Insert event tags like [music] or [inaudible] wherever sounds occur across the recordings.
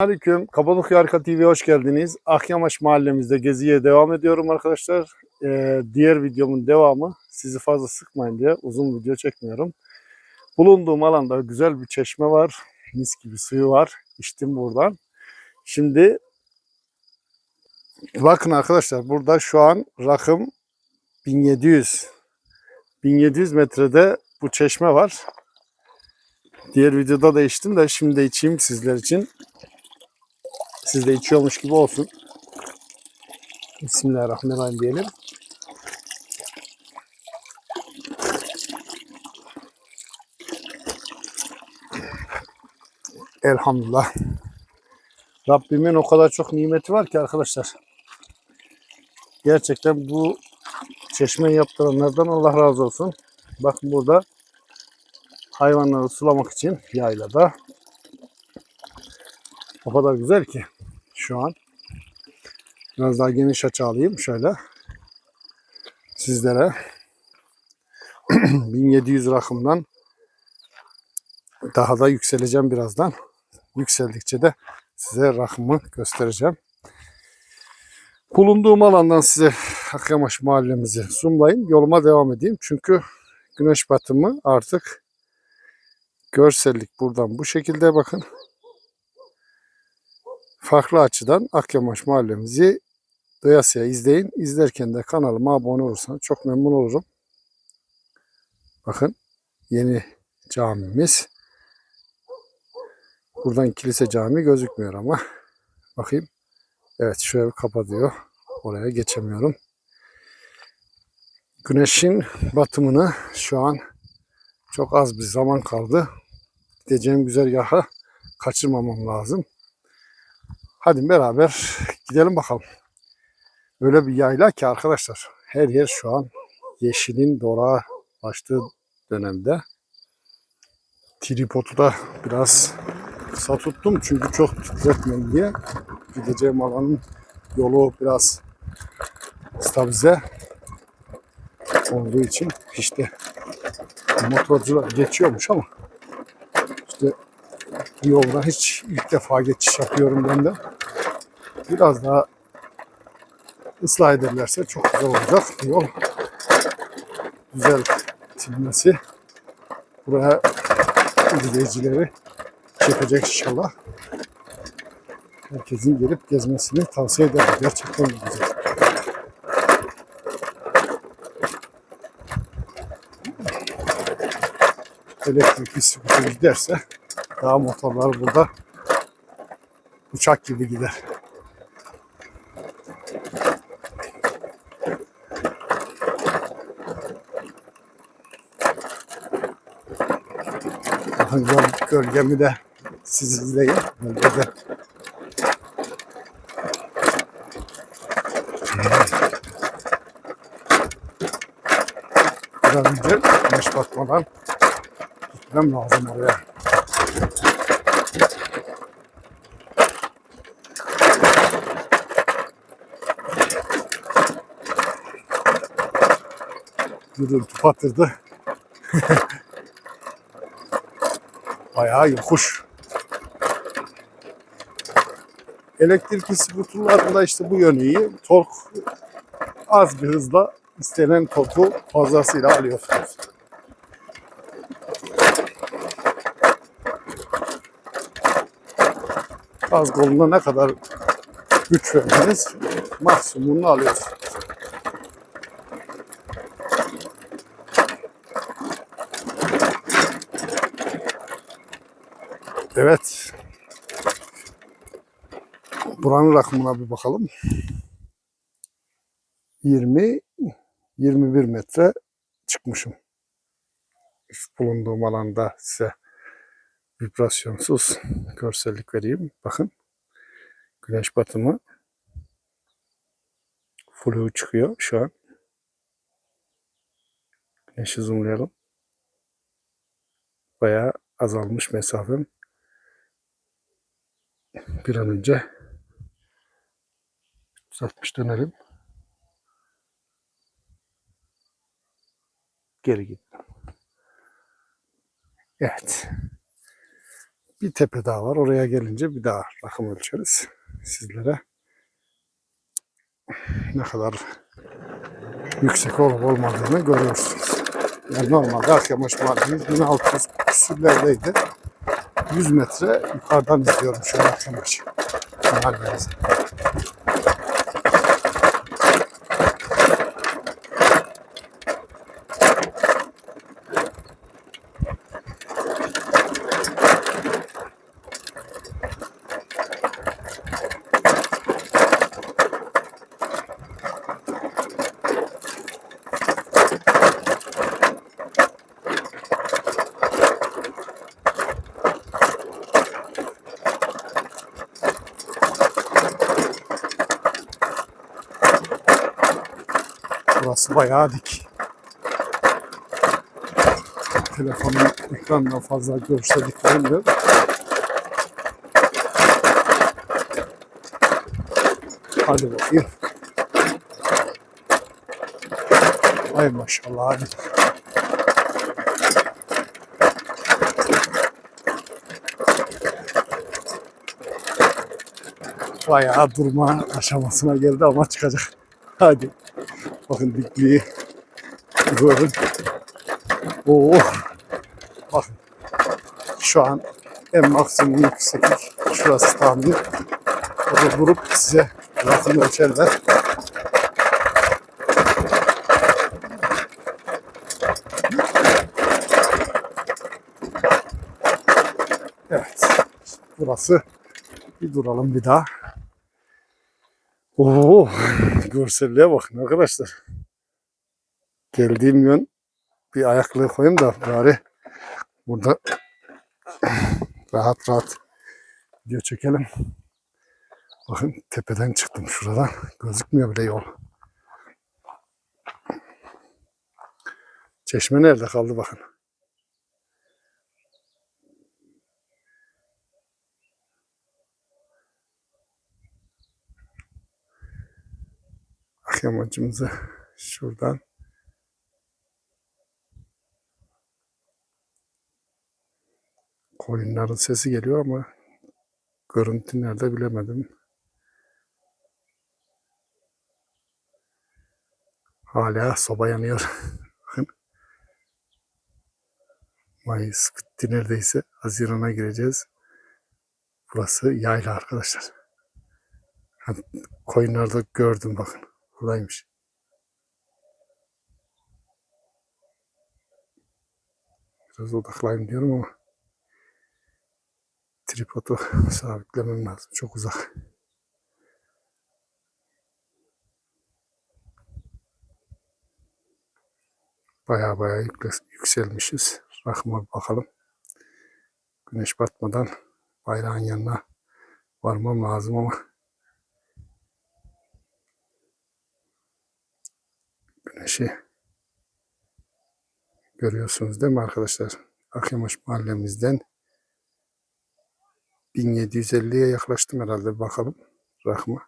Aleyküm. Kapadokya Harika TV'ye hoş geldiniz. Akyamaş mahallemizde geziye devam ediyorum arkadaşlar. Ee, diğer videomun devamı sizi fazla sıkmayın diye uzun video çekmiyorum. Bulunduğum alanda güzel bir çeşme var. Mis gibi suyu var. İçtim buradan. Şimdi bakın arkadaşlar burada şu an rakım 1700. 1700 metrede bu çeşme var. Diğer videoda da içtim de şimdi içeyim sizler için. Siz de içiyormuş gibi olsun. Bismillahirrahmanirrahim diyelim. Elhamdülillah. Rabbimin o kadar çok nimeti var ki arkadaşlar. Gerçekten bu çeşmeyi yaptıranlardan Allah razı olsun. Bakın burada hayvanları sulamak için yaylada o kadar güzel ki şu an. Biraz daha geniş açı alayım şöyle. Sizlere [clears throat] 1700 rakımdan daha da yükseleceğim birazdan. Yükseldikçe de size rakımı göstereceğim. Bulunduğum alandan size Akyamaş mahallemizi zoomlayayım. Yoluma devam edeyim. Çünkü güneş batımı artık görsellik buradan bu şekilde bakın farklı açıdan Akyamaş mahallemizi doyasıya izleyin. İzlerken de kanalıma abone olursanız çok memnun olurum. Bakın yeni camimiz. Buradan kilise cami gözükmüyor ama. Bakayım. Evet şöyle kapatıyor. Oraya geçemiyorum. Güneşin batımını şu an çok az bir zaman kaldı. Gideceğim güzergaha kaçırmamam lazım. Hadi beraber gidelim bakalım. Böyle bir yayla ki arkadaşlar her yer şu an yeşilin dorağa başladığı dönemde. Tripodu da biraz kısa tuttum çünkü çok titretmem diye. Gideceğim alanın yolu biraz stabilize olduğu için işte motorcular geçiyormuş ama yolda hiç ilk defa geçiş yapıyorum ben de. Biraz daha ıslah ederlerse çok güzel olacak bu yol. Güzel silmesi. Buraya izleyicileri çekecek inşallah. Herkesin gelip gezmesini tavsiye ederim. Gerçekten güzel. Elektrikli skuter giderse daha motorlar burada uçak gibi gider. Gölgemi de siz izleyin. Gölgede. Bir an önce güneş batmadan gitmem lazım oraya. Gürültü patırdı. [laughs] Bayağı yokuş. Elektrikli skuterlarda işte bu yönü iyi. Tork az bir hızla istenen torku fazlasıyla alıyorsunuz. Az koluna ne kadar güç verdiniz maksimumunu alıyorsunuz. Evet. Buranın rakımına bir bakalım. 20 21 metre çıkmışım. Şu bulunduğum alanda size vibrasyonsuz görsellik vereyim. Bakın. Güneş batımı flu çıkıyor şu an. Güneşi zoomlayalım. Bayağı azalmış mesafem. Bir an önce 360 dönelim. Geri git. Evet. Bir tepe daha var. Oraya gelince bir daha rakım ölçeriz sizlere. Ne kadar yüksek olup olmadığını görüyorsunuz. Yani normalde Akyamaç Mahallemiz 1600 küsürlerdeydi. 100 metre yukarıdan izliyorum şu an Akyamaç Mahallemizi. Burası bayağı dik. Telefonun ekranından fazla görüşte dik. Hadi bakayım. Ay maşallah hadi. Bayağı durma aşamasına geldi ama çıkacak. Hadi. Bakın dikliği görün. Oo. Bakın. Şu an en maksimum yükseklik şurası tahmin. Orada durup size rakım ölçerler. Evet. Burası. Bir duralım bir daha. Oo, görselliğe bakın arkadaşlar. Geldiğim yön bir ayaklığı koyayım da bari burada rahat rahat video çekelim. Bakın tepeden çıktım şuradan. Gözükmüyor bile yol. Çeşme nerede kaldı bakın. Akyamacımızı şuradan koyunların sesi geliyor ama görüntü nerede bilemedim. Hala soba yanıyor. [laughs] Mayıs bitti neredeyse. Haziran'a gireceğiz. Burası yayla arkadaşlar. Koyunlarda gördüm bakın. Buradaymış. Biraz odaklayayım diyorum ama tripodu [laughs] sabitlemem lazım. Çok uzak. Baya baya yükselmişiz. Bir bakalım. Güneş batmadan bayrağın yanına varmam lazım ama güneşi görüyorsunuz değil mi arkadaşlar? Akyamaş mahallemizden 1750'ye yaklaştım herhalde bakalım rakıma.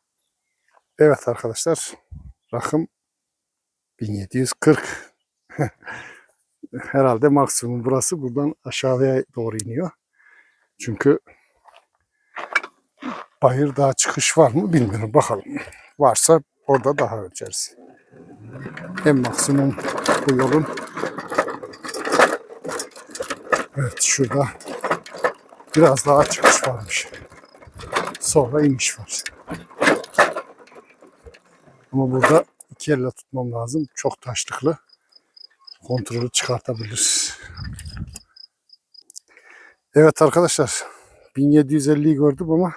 Evet arkadaşlar rakım 1740. [laughs] herhalde maksimum burası buradan aşağıya doğru iniyor. Çünkü Bayır daha çıkış var mı bilmiyorum bakalım. Varsa orada daha ölçeriz. En maksimum bu yolun Evet şurada biraz daha çıkış varmış. Sonra iniş var. Ama burada iki elle tutmam lazım. Çok taşlıklı. Kontrolü çıkartabiliriz. Evet arkadaşlar 1750'yi gördüm ama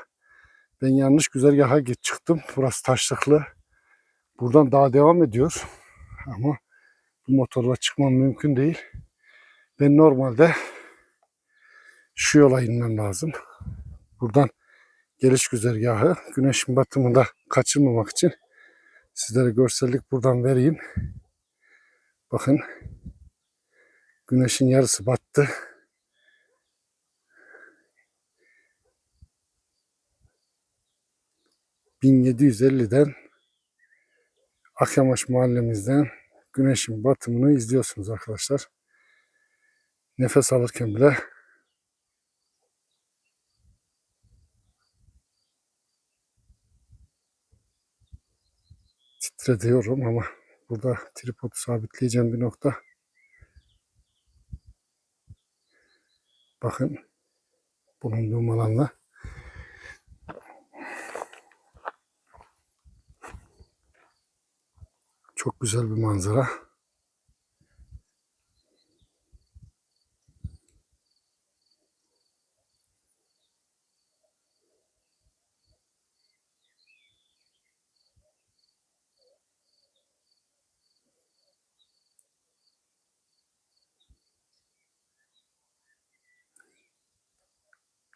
ben yanlış güzergaha git çıktım. Burası taşlıklı. Buradan daha devam ediyor. Ama bu motorla çıkmam mümkün değil. Ben normalde şu yola inmem lazım. Buradan geliş güzergahı güneşin batımında kaçırmamak için sizlere görsellik buradan vereyim. Bakın güneşin yarısı battı. ...1750'den... Akemaş mahallemizden güneşin batımını izliyorsunuz arkadaşlar. Nefes alırken bile titrediyorum ama burada tripodu sabitleyeceğim bir nokta. Bakın bulunduğum alanla Çok güzel bir manzara.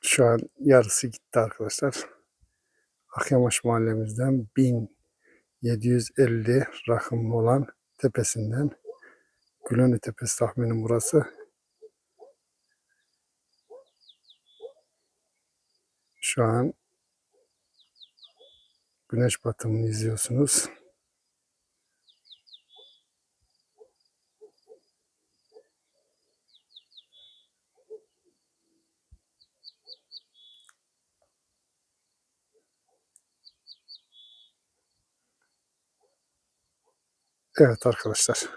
Şu an yarısı gitti arkadaşlar. Akyamaş mahallemizden 1750 rakımlı olan tepesinden Gülönü Tepesi tahminim burası. Şu an güneş batımını izliyorsunuz. Evet arkadaşlar.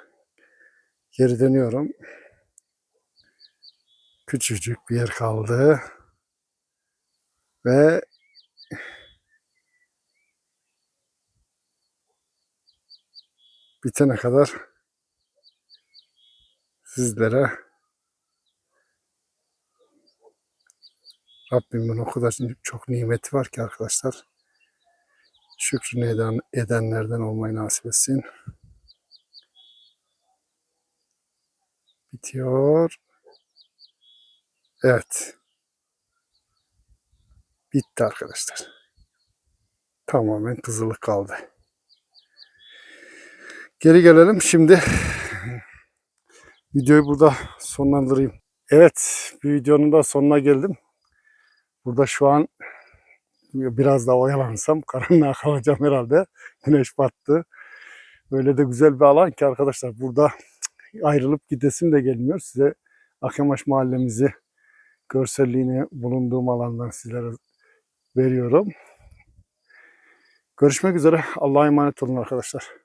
Geri dönüyorum. Küçücük bir yer kaldı. Ve bitene kadar sizlere Rabbimin o kadar çok nimeti var ki arkadaşlar. Şükrünü eden, edenlerden olmayı nasip etsin. Bitiyor. Evet. Bitti arkadaşlar. Tamamen kızılık kaldı. Geri gelelim şimdi. Videoyu burada sonlandırayım. Evet, bir videonun da sonuna geldim. Burada şu an biraz daha oyalansam [laughs] karanlığa kalacağım herhalde. Güneş battı. Böyle de güzel bir alan ki arkadaşlar burada ayrılıp gidesim de gelmiyor. Size Akyamaş mahallemizi görselliğini bulunduğum alandan sizlere veriyorum. Görüşmek üzere. Allah'a emanet olun arkadaşlar.